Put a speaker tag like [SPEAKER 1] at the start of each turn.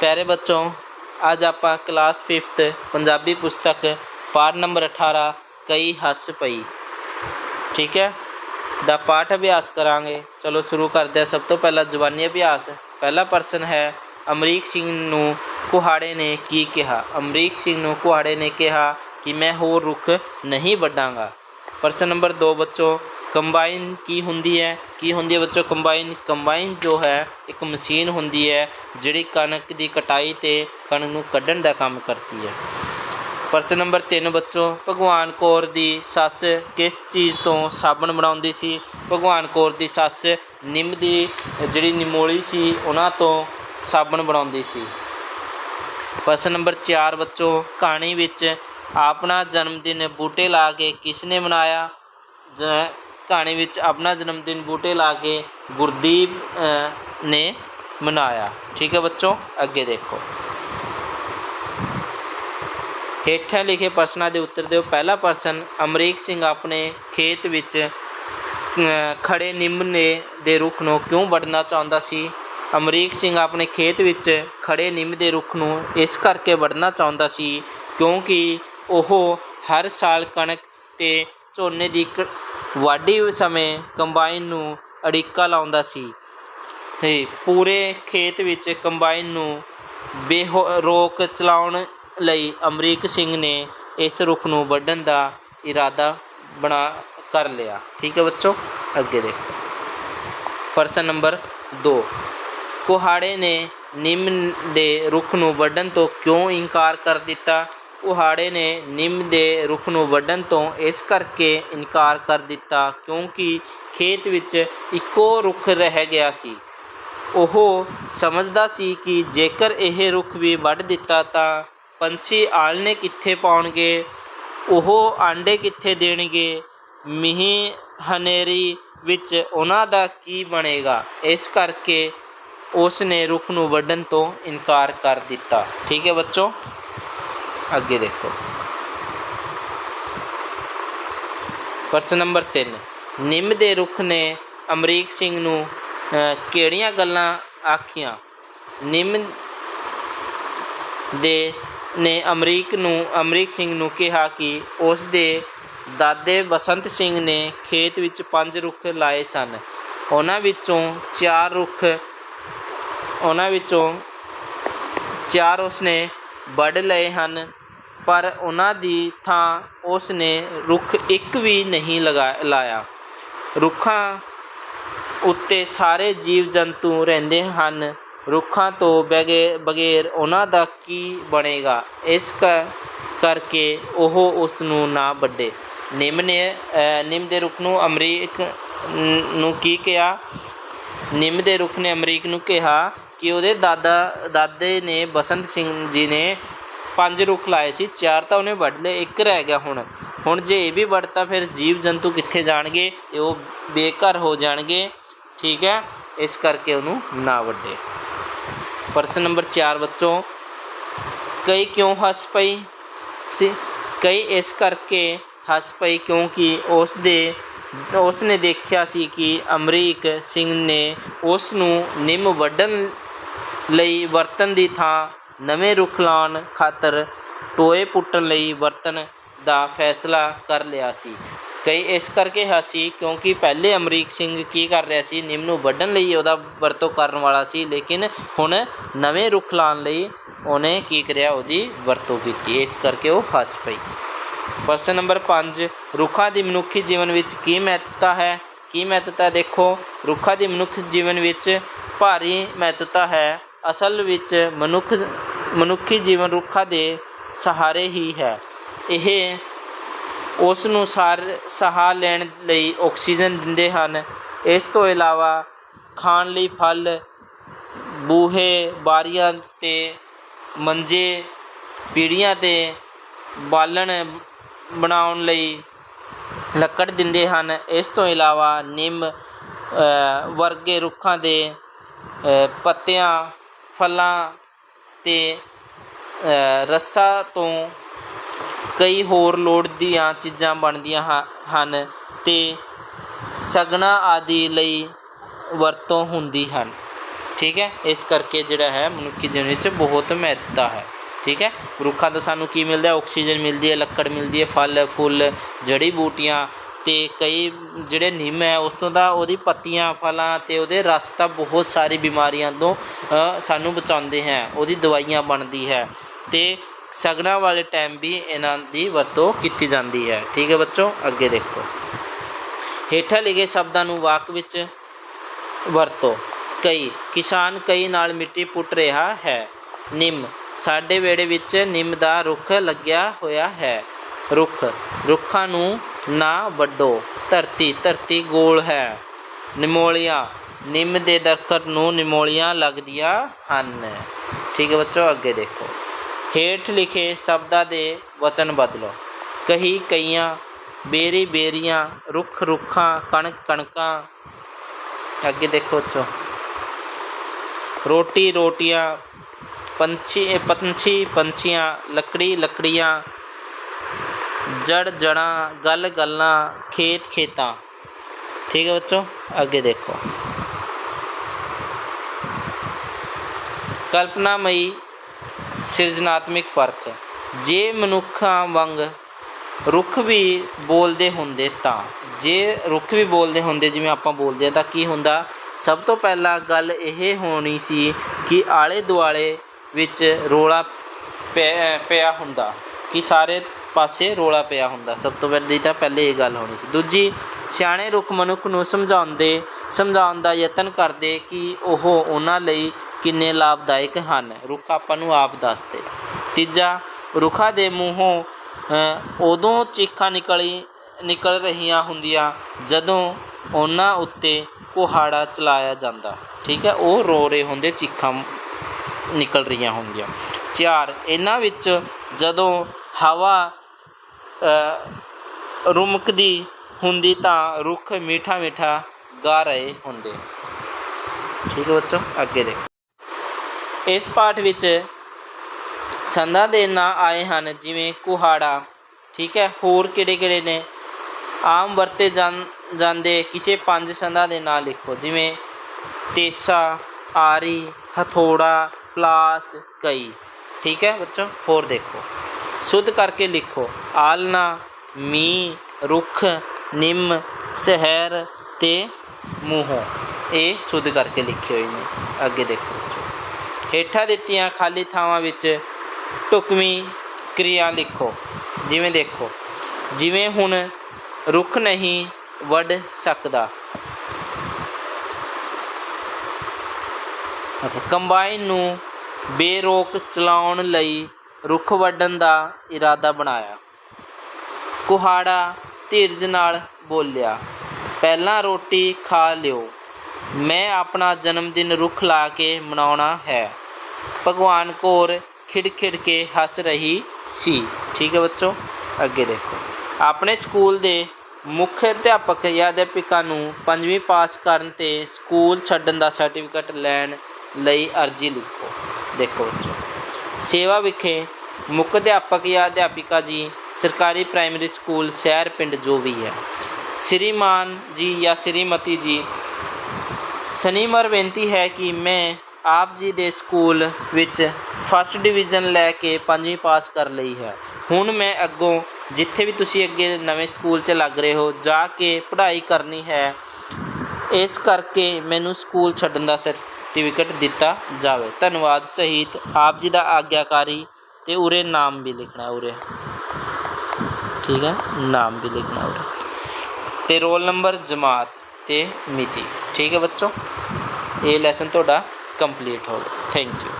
[SPEAKER 1] ਪਿਆਰੇ ਬੱਚੋਂ, ਅੱਜ ਆਪਾਂ ਕਲਾਸ 5th ਪੰਜਾਬੀ ਪੁਸਤਕ ਪਾਠ ਨੰਬਰ 18 ਕਈ ਹੱਸ ਪਈ। ਠੀਕ ਹੈ? ਦਾ ਪਾਠ ਅਭਿਆਸ ਕਰਾਂਗੇ। ਚਲੋ ਸ਼ੁਰੂ ਕਰਦੇ ਹਾਂ। ਸਭ ਤੋਂ ਪਹਿਲਾਂ ਜ਼ੁਬਾਨੀ ਅਭਿਆਸ। ਪਹਿਲਾ ਪ੍ਰਸ਼ਨ ਹੈ, ਅਮਰੀਕ ਸਿੰਘ ਨੂੰ ਕੁਹਾੜੇ ਨੇ ਕੀ ਕਿਹਾ? ਅਮਰੀਕ ਸਿੰਘ ਨੂੰ ਕੁਹਾੜੇ ਨੇ ਕਿਹਾ ਕਿ ਮੈਂ ਹੋਰ ਰੁੱਖ ਨਹੀਂ ਵੱਢਾਂਗਾ। ਪ੍ਰਸ਼ਨ ਨੰਬਰ 2 ਬੱਚੋ ਕੰਬਾਈਨ ਕੀ ਹੁੰਦੀ ਹੈ? ਕੀ ਹੁੰਦੀ ਹੈ ਬੱਚੋ? ਕੰਬਾਈਨ ਕੰਬਾਈਨ ਜੋ ਹੈ, ਇੱਕ ਮਸ਼ੀਨ ਹੁੰਦੀ ਹੈ, ਜਿਹੜੀ ਕਣਕ ਦੀ ਕਟਾਈ ਤੇ ਕਣਕ ਨੂੰ ਕੱਢਣ ਦਾ ਕੰਮ ਕਰਦੀ ਹੈ। ਪ੍ਰਸ਼ਨ ਨੰਬਰ 3 ਬੱਚੋ, ਭਗਵਾਨ ਕੌਰ ਦੀ ਸੱਸ ਕਿਸ ਚੀਜ਼ ਤੋਂ ਸਾਬਣ ਬਣਾਉਂਦੀ ਸੀ? ਭਗਵਾਨ ਕੌਰ ਦੀ ਸੱਸ ਨਿੰਮ ਦੀ, ਜਿਹੜੀ ਨਿਮੋਲੀ ਸੀ, ਉਹਨਾਂ ਤੋਂ ਸਾਬਣ ਬਣਾਉਂਦੀ ਸੀ। ਪ੍ਰਸ਼ਨ ਨੰਬਰ 4 ਬੱਚੋ, ਕਹਾਣੀ ਵਿੱਚ ਆਪਣਾ ਜਨਮ ਦਿਨ ਬੂਟੇ ਲਾ ਕੇ ਕਿਸ ਨੇ ਮਨਾਇਆ? ਜ- ਕਹਾਣੀ ਵਿੱਚ ਆਪਣਾ ਜਨਮ ਦਿਨ ਬੂਟੇ ਲਾ ਕੇ ਗੁਰਦੀਪ ਨੇ ਮਨਾਇਆ। ਠੀਕ ਹੈ ਬੱਚੋ ਅੱਗੇ ਦੇਖੋ। ਹੇਠਾਂ ਲਿਖੇ ਪ੍ਰਸ਼ਨਾਂ ਦੇ ਉੱਤਰ ਦਿਓ। ਪਹਿਲਾ ਪ੍ਰਸ਼ਨ ਅਮਰੀਕ ਸਿੰਘ ਆਪਣੇ ਖੇਤ ਵਿੱਚ ਅ, ਖੜੇ ਨਿੰਮ ਨੇ ਦੇ ਰੁੱਖ ਨੂੰ ਕਿਉਂ ਵੱਢਣਾ ਚਾਹੁੰਦਾ ਸੀ? ਅਮਰੀਕ ਸਿੰਘ ਆਪਣੇ ਖੇਤ ਵਿੱਚ ਖੜੇ ਨਿੰਮ ਦੇ ਰੁੱਖ ਨੂੰ ਇਸ ਕਰਕੇ ਵੱਢਣਾ ਚਾਹੁੰਦਾ ਸੀ ਕਿਉਂਕਿ ਉਹ ਹਰ ਸਾਲ ਕਣਕ ਤੇ ਝੋਨੇ ਦੀ ਕ- ਵਾਢੀ ਸਮੇਂ ਕੰਬਾਈਨ ਨੂੰ ਅੜਿੱਕਾ ਲਾਉਂਦਾ ਸੀ ਤੇ ਪੂਰੇ ਖੇਤ ਵਿੱਚ ਕੰਬਾਈਨ ਨੂੰ ਬੇਹੋ, ਰੋਕ ਚਲਾਉਣ ਲਈ ਅਮਰੀਕ ਸਿੰਘ ਨੇ ਇਸ ਰੁੱਖ ਨੂੰ ਵੱਢਣ ਦਾ ਇਰਾਦਾ ਬਣਾ, ਕਰ ਲਿਆ। ਠੀਕ ਹੈ ਬੱਚੋ, ਅੱਗੇ ਦੇਖੋ। ਪ੍ਰਸ਼ਨ ਨੰਬਰ 2 ਕੁਹਾੜੇ ਨੇ ਨਿੰਮ ਦੇ ਰੁੱਖ ਨੂੰ ਵੱਢਣ ਤੋਂ ਕਿਉਂ ਇਨਕਾਰ ਕਰ ਦਿੱਤਾ? ਕੁਹਾੜੇ ਨੇ ਨਿੰਮ ਦੇ ਰੁੱਖ ਨੂੰ ਵੱਢਣ ਤੋਂ ਇਸ ਕਰਕੇ ਇਨਕਾਰ ਕਰ ਦਿੱਤਾ ਕਿਉਂਕਿ ਖੇਤ ਵਿੱਚ ਇੱਕੋ ਰੁੱਖ ਰਹਿ ਗਿਆ ਸੀ। ਉਹ ਸਮਝਦਾ ਸੀ ਕਿ ਜੇਕਰ ਇਹ ਰੁੱਖ ਵੀ ਵੱਢ ਦਿੱਤਾ ਤਾਂ ਪੰਛੀ ਆਲਣੇ ਕਿੱਥੇ ਪਾਉਣਗੇ, ਉਹ ਆਂਡੇ ਕਿੱਥੇ ਦੇਣਗੇ, ਮੀਂਹ ਹਨੇਰੀ ਵਿੱਚ ਉਹਨਾਂ ਦਾ ਕੀ ਬਣੇਗਾ। ਇਸ ਕਰਕੇ ਉਸ ਨੇ ਰੁੱਖ ਨੂੰ ਵੱਢਣ ਤੋਂ ਇਨਕਾਰ ਕਰ ਦਿੱਤਾ। ਠੀਕ ਹੈ ਬੱਚੋ? ਅੱਗੇ ਦੇਖੋ। ਪ੍ਰਸ਼ਨ ਨੰਬਰ 3 ਨਿੰਮ ਦੇ ਰੁੱਖ ਨੇ ਅਮਰੀਕ ਸਿੰਘ ਨੂੰ ਕਿਹੜੀਆਂ ਗੱਲਾਂ ਆਖੀਆਂ? ਨਿੰਮ ਦੇ, ਨੇ ਅਮਰੀਕ ਨੂੰ, ਅਮਰੀਕ ਸਿੰਘ ਨੂੰ ਕਿਹਾ ਕਿ ਉਸ ਦੇ ਦਾਦੇ ਬਸੰਤ ਸਿੰਘ ਨੇ ਖੇਤ ਵਿੱਚ ਪੰਜ ਰੁੱਖ ਲਾਏ ਸਨ। ਉਹਨਾਂ ਵਿੱਚੋਂ ਚਾਰ ਰੁੱਖ, ਉਹਨਾਂ ਵਿੱਚੋਂ ਚਾਰ ਉਸਨੇ ਵੱਢ ਲਏ ਹਨ। ਪਰ ਉਹਨਾਂ ਦੀ ਥਾਂ ਉਸ ਨੇ ਰੁੱਖ ਇੱਕ ਵੀ ਨਹੀਂ ਲਗਾ ਲਾਇਆ। ਰੁੱਖਾਂ ਉੱਤੇ ਸਾਰੇ ਜੀਵ ਜੰਤੂ ਰਹਿੰਦੇ ਹਨ। ਰੁੱਖਾਂ ਤੋਂ ਬਗੇ ਬਗੈਰ ਉਹਨਾਂ ਦਾ ਕੀ ਬਣੇਗਾ? ਇਸ ਕ- ਕਰਕੇ ਉਹ ਉਸ ਨੂੰ ਨਾ ਵੱਢੇ। ਨਿੰਮ ਨੇ ਨਿੰਮ ਦੇ ਰੁੱਖ ਨੂੰ ਅਮਰੀਕ ਨੂੰ ਕੀ ਕਿਹਾ? ਨਿੰਮ ਦੇ ਰੁੱਖ ਨੇ ਅਮਰੀਕ ਨੂੰ ਕਿਹਾ ਕਿ ਉਹਦੇ ਦਾਦਾ, ਦਾਦੇ ਨੇ ਬਸੰਤ ਸਿੰਘ ਜੀ ਨੇ ਪੰਜ ਰੁੱਖ ਲਾਏ ਸੀ, ਚਾਰ ਤਾਂ ਉਹਨੇ ਵੱਢ ਲਏ ਇੱਕ ਰਹਿ ਗਿਆ ਹੁਣ। ਹੁਣ ਜੇ ਇਹ ਵੀ ਵੱਢਤਾ, ਫਿਰ ਜੀਵ ਜੰਤੂ ਕਿੱਥੇ ਜਾਣਗੇ ਤੇ ਉਹ ਬੇਘਰ ਹੋ ਜਾਣਗੇ, ਠੀਕ ਹੈ? ਇਸ ਕਰਕੇ ਉਹਨੂੰ ਨਾ ਵੱਢੇ। ਪ੍ਰਸ਼ਨ ਨੰਬਰ 4 ਬੱਚੋਂ ਕਈ ਕਿਉਂ ਹੱਸ ਪਈ? ਸੀ ਕਈ ਇਸ ਕਰਕੇ ਹੱਸ ਪਈ ਕਿਉਂਕਿ ਉਸ ਦੇ ਉਸ ਨੇ ਦੇਖਿਆ ਸੀ ਕਿ ਅਮਰੀਕ ਸਿੰਘ ਨੇ ਉਸ ਨੂੰ ਨਿੰਮ ਵੱਢਣ ਲਈ ਵਰਤਨ ਦੀ ਥਾਂ ਨਵੇਂ ਰੁੱਖ ਲਾਉਣ ਖਾਤਰ ਟੋਏ ਪੁੱਟਣ ਲਈ ਵਰਤਣ ਦਾ ਫੈਸਲਾ ਕਰ ਲਿਆ ਸੀ। ਕਈ ਇਸ ਕਰਕੇ ਹੱਸੀ ਕਿਉਂਕਿ ਪਹਿਲੇ ਅਮਰੀਕ ਸਿੰਘ ਕੀ ਕਰ ਰਿਹਾ ਸੀ, ਨਿੰਮ ਨੂੰ ਵੱਢਣ ਲਈ ਉਹਦਾ ਵਰਤੋਂ ਕਰਨ ਵਾਲਾ ਸੀ, ਲੇਕਿਨ ਹੁਣ ਨਵੇਂ ਰੁੱਖ ਲਾਉਣ ਲਈ ਉਹਨੇ ਕੀ ਕਰਿਆ, ਉਹਦੀ ਵਰਤੋਂ ਕੀਤੀ। ਇਸ ਕਰਕੇ ਉਹ ਹੱਸ ਪਈ। ਪ੍ਰਸ਼ਨ ਨੰਬਰ 5 ਰੁੱਖਾਂ ਦੀ ਮਨੁੱਖੀ ਜੀਵਨ ਵਿੱਚ ਕੀ ਮਹੱਤਤਾ ਹੈ? ਕੀ ਮਹੱਤਤਾ ਦੇਖੋ, ਰੁੱਖਾਂ ਦੀ ਮਨੁੱਖ ਜੀਵਨ ਵਿੱਚ ਭਾਰੀ ਮਹੱਤਤਾ ਹੈ। ਅਸਲ ਵਿੱਚ ਮਨੁੱਖ ਮਨੁੱਖੀ ਜੀਵਨ ਰੁੱਖਾਂ ਦੇ ਸਹਾਰੇ ਹੀ ਹੈ। ਇਹ ਉਸ ਨੂੰ ਸਾਰ ਸਾਹ ਲੈਣ ਲਈ ਆਕਸੀਜਨ ਦਿੰਦੇ ਹਨ। ਇਸ ਤੋਂ ਇਲਾਵਾ ਖਾਣ ਲਈ ਫਲ, ਬੂਹੇ, ਬਾਰੀਆਂ ਤੇ ਮੰਜੇ, ਪੀੜੀਆਂ ਤੇ ਬਾਲਣ ਬਣਾਉਣ ਲਈ ਲੱਕੜ ਦਿੰਦੇ ਹਨ। ਇਸ ਤੋਂ ਇਲਾਵਾ ਨਿੰਮ ਵਰਗੇ ਰੁੱਖਾਂ ਦੇ ਪੱਤਿਆਂ, ਫਲਾਂ ਤੇ ਅ, ਰੱਸਾ ਤੋਂ ਕਈ ਹੋਰ ਲੋੜ ਦੀਆਂ ਚੀਜ਼ਾਂ ਬਣਦੀਆਂ ਹ- ਹਨ ਤੇ ਸਗਣਾ ਆਦਿ ਲਈ ਵਰਤੋਂ ਹੁੰਦੀ ਹਨ। ਠੀਕ ਹੈ? ਇਸ ਕਰਕੇ ਜਿਹੜਾ ਹੈ ਮਨੁੱਖੀ ਜੀਵਨ ਵਿੱਚ ਬਹੁਤ ਮਹੱਤਤਾ ਹੈ। ਠੀਕ ਹੈ? ਰੁੱਖਾਂ ਤੋਂ ਸਾਨੂੰ ਕੀ ਮਿਲਦਾ ਹੈ? ਆਕਸੀਜਨ ਮਿਲਦੀ ਹੈ ਲੱਕੜ ਮਿਲਦੀ ਹੈ ਫਲ ਫੁੱਲ ਜੜੀ ਬੂਟੀਆਂ ਅਤੇ ਕਈ ਜਿਹੜੇ ਨਿੰਮ ਹੈ, ਉਸ ਤੋਂ ਤਾਂ ਉਹਦੀ ਪੱਤੀਆਂ, ਫਲਾਂ ਅਤੇ ਉਹਦੇ ਰਸ ਤਾਂ ਬਹੁਤ ਸਾਰੀ ਬਿਮਾਰੀਆਂ ਤੋਂ ਸਾਨੂੰ ਬਚਾਉਂਦੇ ਹੈ। ਉਹਦੀ ਦਵਾਈਆਂ ਬਣਦੀ ਹੈ ਅਤੇ ਸ਼ਗਨਾਂ ਵਾਲੇ ਟਾਈਮ ਵੀ ਇਹਨਾਂ ਦੀ ਵਰਤੋਂ ਕੀਤੀ ਜਾਂਦੀ ਹੈ। ਠੀਕ ਹੈ ਬੱਚੋ, ਅੱਗੇ ਦੇਖੋ। ਹੇਠਾਂ ਲਿਖੇ ਸ਼ਬਦਾਂ ਨੂੰ ਵਾਕ ਵਿੱਚ ਵਰਤੋ। ਕਈ, ਕਿਸਾਨ ਕਈ ਨਾਲ ਮਿੱਟੀ ਪੁੱਟ ਰਿਹਾ ਹੈ। ਨਿੰਮ, ਸਾਡੇ ਵਿਹੜੇ ਵਿੱਚ ਨਿੰਮ ਦਾ ਰੁੱਖ ਲੱਗਿਆ ਹੋਇਆ ਹੈ। ਰੁੱਖ, ਰੁੱਖਾਂ ਨੂੰ ਨਾ ਵੱਢੋ ਧਰਤੀ ਧਰਤੀ ਗੋਲ ਹੈ। ਨਿਮੋਲੀਆਂ, ਨਿੰਮ ਦੇ ਦਰਖਤ ਨੂੰ ਨਿਮੋਲੀਆਂ ਲੱਗਦੀਆਂ ਹਨ। ਠੀਕ ਹੈ ਬੱਚੋ, ਅੱਗੇ ਦੇਖੋ। ਹੇਠ ਲਿਖੇ ਸ਼ਬਦਾਂ ਦੇ ਵਚਨ ਬਦਲੋ। ਕਹੀ ਕਈਆਂ, ਬੇਰੀ ਬੇਰੀਆਂ, ਰੁੱਖ ਰੁੱਖਾਂ, ਕਣਕ ਕਣਕਾਂ। ਅੱਗੇ ਦੇਖੋ ਬੱਚੋ। ਰੋਟੀ ਰੋਟੀਆਂ, ਪੰਛੀ ਪੰਛੀ ਪੰਛੀਆਂ, ਲੱਕੜੀ ਲੱਕੜੀਆਂ ਜੜ ਜੜਾਂ, ਗੱਲ ਗੱਲਾਂ, ਖੇਤ ਖੇਤਾਂ। ਠੀਕ ਹੈ ਬੱਚੋ, ਅੱਗੇ ਦੇਖੋ। ਕਲਪਨਾਮਈ ਸਿਰਜਣਾਤਮਕ ਪਰਖ। ਜੇ ਮਨੁੱਖਾਂ ਵਾਂਗ ਰੁੱਖ ਵੀ ਬੋਲਦੇ ਹੁੰਦੇ ਤਾਂ, ਜੇ ਰੁੱਖ ਵੀ ਬੋਲਦੇ ਹੁੰਦੇ ਜਿਵੇਂ ਆਪਾਂ ਬੋਲਦੇ ਹਾਂ, ਤਾਂ ਕੀ ਹੁੰਦਾ? ਸਭ ਤੋਂ ਪਹਿਲਾਂ ਗੱਲ ਇਹ ਹੋਣੀ ਸੀ ਕਿ ਆਲੇ ਦੁਆਲੇ ਵਿੱਚ ਰੋਲਾ ਪਿਆ ਪਿਆ ਹੁੰਦਾ ਕਿ ਸਾਰੇ ਪਾਸੇ ਰੋਲਾ ਪਿਆ ਹੁੰਦਾ। ਸਭ ਤੋਂ ਪਹਿਲੀ ਤਾਂ ਪਹਿਲੇ ਇਹ ਗੱਲ ਹੋਣੀ ਸੀ। ਦੂਜੀ, ਸਿਆਣੇ ਰੁੱਖ ਮਨੁੱਖ ਨੂੰ ਸਮਝਾਉਂਦੇ, ਸਮਝਾਉਣ ਦਾ ਯਤਨ ਕਰਦੇ ਕਿ ਉਹ ਉਹਨਾਂ ਲਈ ਕਿੰਨੇ ਲਾਭਦਾਇਕ ਹਨ। ਰੁੱਖ ਆਪਾਂ ਨੂੰ ਆਪ ਦੱਸਦੇ। ਤੀਜਾ, ਰੁੱਖਾਂ ਦੇ ਮੂੰਹੋਂ ਉਦੋਂ ਚੀਖਾਂ ਨਿਕਲੀ, ਨਿਕਲ ਰਹੀਆਂ ਹੁੰਦੀਆਂ ਜਦੋਂ ਉਹਨਾਂ ਉੱਤੇ ਕੁਹਾੜਾ ਚਲਾਇਆ ਜਾਂਦਾ। ਠੀਕ ਹੈ, ਉਹ ਰੋ ਰਹੇ ਹੁੰਦੇ, ਚੀਖਾਂ ਨਿਕਲ ਰਹੀਆਂ ਹੁੰਦੀਆਂ। ਚਾਰ, ਇਹਨਾਂ ਵਿੱਚ ਜਦੋਂ ਹਵਾ ਰੁਮਕਦੀ ਹੁੰਦੀ ਤਾਂ ਰੁੱਖ ਮੀਠਾ ਮੀਠਾ ਗਾ ਰਹੇ ਹੁੰਦੇ। ਠੀਕ ਹੈ ਬੱਚੋ, ਅੱਗੇ ਦੇਖੋ। ਇਸ ਪਾਠ ਵਿੱਚ ਸੰਦਾਂ ਦੇ ਨਾਂ ਆਏ ਹਨ, ਜਿਵੇਂ ਕੁਹਾੜਾ, ਠੀਕ ਹੈ, ਹੋਰ ਕਿਹੜੇ ਕਿਹੜੇ ਨੇ? ਆਮ ਵਰਤੇ ਜਾਂ- ਜਾਂਦੇ ਕਿਸੇ ਪੰਜ ਸੰਦਾਂ ਦੇ ਨਾਂ ਲਿਖੋ, ਜਿਵੇਂ ਤੇਸਾ ਆਰੀ, ਹਥੋੜਾ, ਪਲਾਸ, ਕਈ। ਠੀਕ ਹੈ ਬੱਚੋ, ਹੋਰ ਦੇਖੋ। ਸੁੱਧ ਕਰਕੇ ਲਿਖੋ। ਆਲਨਾ ਮੀ ਰੁੱਖ, ਨਿੰਮ, ਸਹਿਰ ਤੇ ਮੂੰਹੋਂ। ਇਹ ਸੁੱਧ ਕਰਕੇ ਲਿਖੇ ਹੋਏ ਨੇ। ਅੱਗੇ ਦੇਖੋ ਹੇਠਾਂ ਦਿੱਤੀਆਂ ਖਾਲੀ ਥਾਵਾਂ ਵਿੱਚ ਢੁਕਵੀਂ ਕਿਰਿਆ ਲਿਖੋ। ਜਿਵੇਂ ਦੇਖੋ, ਜਿਵੇਂ ਹੁਣ ਰੁੱਖ ਨਹੀਂ ਵੱਢ ਸਕਦਾ। ਅੱਛਾ, ਕੰਬਾਈਨ ਨੂੰ ਬੇਰੋਕ ਚਲਾਉਣ ਲਈ ਰੁੱਖ ਵੱਢਣ ਦਾ ਇਰਾਦਾ ਬਣਾਇਆ। ਕੁਹਾੜਾ ਧੀਰਜ ਨਾਲ ਬੋਲਿਆ, ਪਹਿਲਾਂ ਰੋਟੀ ਖਾ ਲਿਓ। ਮੈਂ ਆਪਣਾ ਜਨਮ ਦਿਨ ਰੁੱਖ ਲਾ ਕੇ ਮਨਾਉਣਾ ਹੈ। ਭਗਵਾਨ ਕੌਰ ਖਿੜ ਖਿੜ ਕੇ ਹੱਸ ਰਹੀ ਸੀ। ਠੀਕ ਹੈ ਬੱਚੋ, ਅੱਗੇ ਦੇਖੋ। ਆਪਣੇ ਸਕੂਲ ਦੇ ਮੁੱਖ ਅਧਿਆਪਕ ਜਾਂ ਅਧਿਆਪਿਕਾ ਨੂੰ ਪੰਜਵੀਂ ਪਾਸ ਕਰਨ ਤੇ ਸਕੂਲ ਛੱਡਣ ਦਾ ਸਰਟੀਫਿਕੇਟ ਲੈਣ ਲਈ ਅਰਜ਼ੀ ਲਿਖੋ। ਦੇਖੋ ਬੱਚੋ, ਸੇਵਾ ਵਿਖੇ ਮੁੱਖ ਅਧਿਆਪਕ ਜਾਂ ਅਧਿਆਪਿਕਾ ਜੀ, ਸਰਕਾਰੀ ਪ੍ਰਾਇਮਰੀ ਸਕੂਲ, ਸ਼ਹਿਰ, ਪਿੰਡ ਜੋ ਵੀ ਹੈ। ਸ਼੍ਰੀਮਾਨ ਜੀ ਜਾਂ ਸ਼੍ਰੀਮਤੀ ਜੀ ਸਨੀਮਰ ਬੇਨਤੀ ਹੈ ਕਿ ਮੈਂ ਆਪ ਜੀ ਦੇ ਸਕੂਲ ਵਿੱਚ ਫਸਟ ਡਿਵੀਜ਼ਨ ਲੈ ਕੇ ਪੰਜਵੀਂ ਪਾਸ ਕਰ ਲਈ ਹੈ। ਹੁਣ ਮੈਂ ਅੱਗੋਂ ਜਿੱਥੇ ਵੀ ਤੁਸੀਂ ਅੱਗੇ ਨਵੇਂ ਸਕੂਲ 'ਚ ਲੱਗ ਰਹੇ ਹੋ, ਜਾ ਕੇ ਪੜ੍ਹਾਈ ਕਰਨੀ ਹੈ, ਇਸ ਕਰਕੇ ਮੈਨੂੰ ਸਕੂਲ ਛੱਡਣ ਦਾ ਸਰਟੀਫਿਕੇਟ ਦਿੱਤਾ ਜਾਵੇ। ਧੰਨਵਾਦ ਸਹਿਤ ਆਪ ਜੀ ਦਾ ਆਗਿਆਕਾਰੀ ਤੇ ਉਰੇ ਨਾਮ ਵੀ ਲਿਖਣਾ ਉਰੇ। ਠੀਕ ਹੈ, ਨਾਮ ਵੀ ਲਿਖਣਾ ਉਰੇ। ਤੇ ਰੋਲ ਨੰਬਰ ਜਮਾਤ ਤੇ ਮਿਤੀ। ਠੀਕ ਹੈ ਬੱਚੋ, ਇਹ ਲੈਸਨ ਤੁਹਾਡਾ ਕੰਪਲੀਟ ਹੋ ਗਿਆ। Thank you